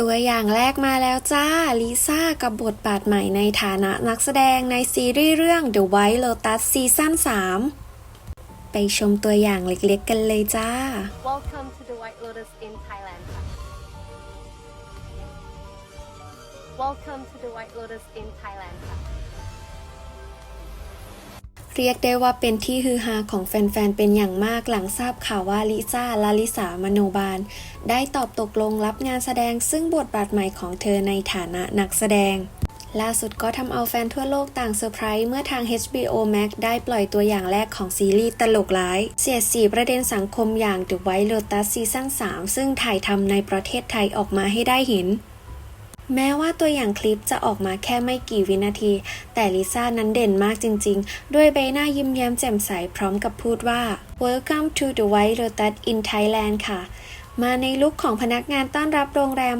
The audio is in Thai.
ตัวอย่างแรกมาแล้วจ้า ลิซ่ากับบทบาทใหม่ในฐานะนักแสดงในซีรีส์เรื่อง The White Lotus ซีซั่น3 ไปชมตัวอย่างเล็กๆกันเลยจ้า Welcome to the White Lotus in Thailand Welcome to the White Lotus in Thailand ค่ะ เรียกได้ว่าเป็นที่ฮือฮาของแฟนๆ เป็นอย่างมากหลังทราบข่าวว่าลิซ่าลาลิสามโนบาล ได้ตอบตกลงรับงานแสดงซึ่งบทบาทใหม่ของเธอในฐานะนักแสดง ล่าสุดก็ทำเอาแฟนทั่วโลกต่างเซอร์ไพรส์เมื่อทาง HBO Max ได้ปล่อยตัวอย่างแรกของซีรีส์ตลกร้าย เสียดสีประเด็นสังคมอย่าง The White Lotus ซีซั่น3ซึ่งถ่ายทำในประเทศไทยออกมาให้ได้เห็น แม้ว่าตัวอย่างคลิปจะออกมาแค่ไม่กี่วินาที แต่ลิซ่านั้นเด่นมากจริงๆ ด้วยใบหน้ายิ้มแย้มแจ่มใสพร้อมกับพูดว่า Welcome to the White Lotus in Thailand ค่ะ มาในลุคของพนักงานต้อนรับโรงแรม